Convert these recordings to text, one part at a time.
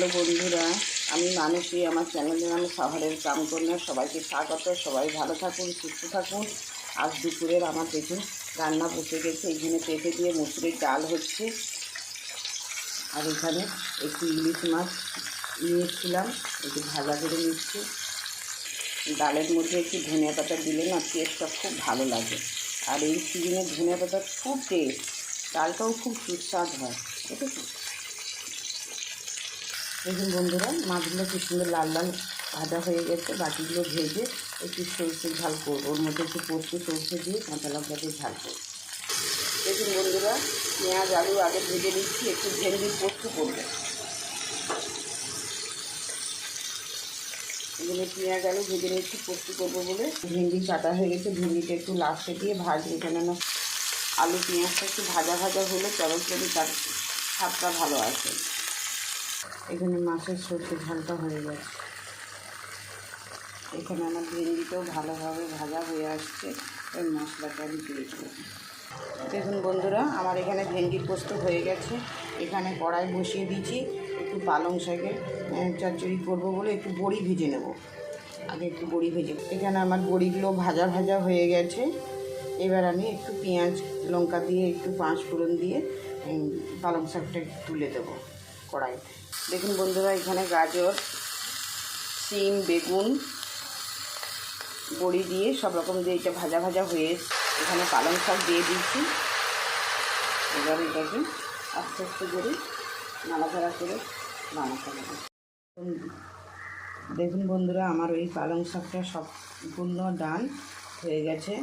Hello বন্ধুরা, আমি মানুষই আমার চ্যানেলের নাম শহরের কামকন্যা সবাইকে স্বাগত, সবাই ভালো থাকুন, সুস্থ থাকুন। আজ দুপুরের আমার দেখুন রান্না বসে গেছে। এখানে পেঁপে দিয়ে মুসুরির ডাল হচ্ছে। আর এখানে একটু ইলিশ মাছ নিয়েছিলাম, একটু ভাজা করে নিচ্ছি। ডালের মধ্যে একটু ধনিয়া পাতা দিলে না টেস্টটা খুব ভালো লাগে। আর এই সিজনে ধনিয়া পাতা খুব টেস্ট ডালটাও খুব সুস্বাদ হয়। ঠিক আছে দেখুন বন্ধুরা, মাছগুলো কি সুন্দর লাল লাল ভাজা হয়ে গেছে, বাকিগুলো ভেজে একটু সরষে ঝাল করব। ওর মধ্যে একটু পোস্ত সরষে দিয়ে কাঁচা লঙ্কা দিয়ে ঝাল করব। দেখুন বন্ধুরা, পেঁয়াজ, আলু আগে ভেজে নিচ্ছি, একটু ভেন্ডি পোস্ত করব। এগুলো পেঁয়াজ, আলু ভেজে নিচ্ছি পোস্ত করব বলে। ভেন্ডি কাটা হয়ে গেছে, ভেন্ডিটা একটু লাস্টে দিয়ে ভাজবো কেননা আলু পেঁয়াজটা একটু ভাজা ভাজা হলে তরকারি তার স্বাদটা ভালো আসে। এখানে মাছের সর্ষে ঝালটা হয়ে গেছে। এখানে আমার ভেন্ডিটাও ভালোভাবে ভাজা হয়ে আসছে। ওই মশলাটা আমি দিলাম দেখুন বন্ধুরা, আমার এখানে ভেন্ডির পোস্ত হয়ে গেছে। এখানে কড়াই বসিয়ে দিয়েছি। একটু পালং শাকের চচ্চড়ি করব বলে একটু বড়ি ভেজে নেব। আগে একটু বড়ি ভেজে এখানে আমার বড়িগুলো ভাজা ভাজা হয়ে গেছে। এবার আমি একটু পেঁয়াজ, লঙ্কা দিয়ে একটু পাঁচ ফোড়ন দিয়ে পালং শাকটা তুলে দেবো। কড়াইতে দেখুন বন্ধুরা, এখানে গাজর সিম বেগুন, বড়ি দিয়ে সব রকম দিয়ে এটা ভাজা ভাজা হয়ে। এখানে পালং শাক দিয়ে দিচ্ছি এবার এটাকে আস্তে আস্তে করে নাড়াচাড়া করে বানাতে হবে। দেখুন বন্ধুরা, আমার ওই পালং শাকটা সম্পূর্ণ ডান হয়ে গেছে।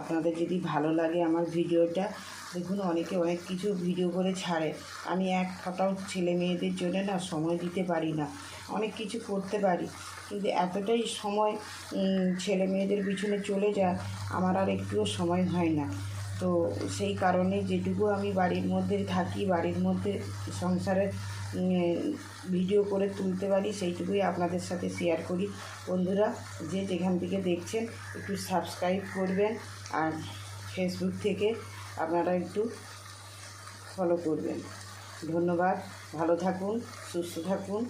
আপনাদের যদি ভালো লাগে আমার ভিডিওটা দেখুন, অনেকে অনেক কিছু ভিডিও করে ছাড়ে। আমি এক ফটাও ছেলে মেয়েদের জন্য না সময় দিতে পারি না। অনেক কিছু করতে পারি। কিন্তু এতটাই সময় ছেলে মেয়েদের পিছনে চলে যায়, আমার আর একটুও সময় হয় না। তো সেই কারণে যেটুকু আমি বাড়ির মধ্যে থাকি, বাড়ির মধ্যে সংসারে ভিডিও করে তুলতে পারি, সেইটুকুই আপনাদের সাথে শেয়ার করি। বন্ধুরা, যে যেখান থেকে দেখছেন, একটু সাবস্ক্রাইব করবেন। আর ফেসবুক থেকে আপনারা একটু ফলো করবেন। ধন্যবাদ। ভালো থাকুন সুস্থ থাকুন।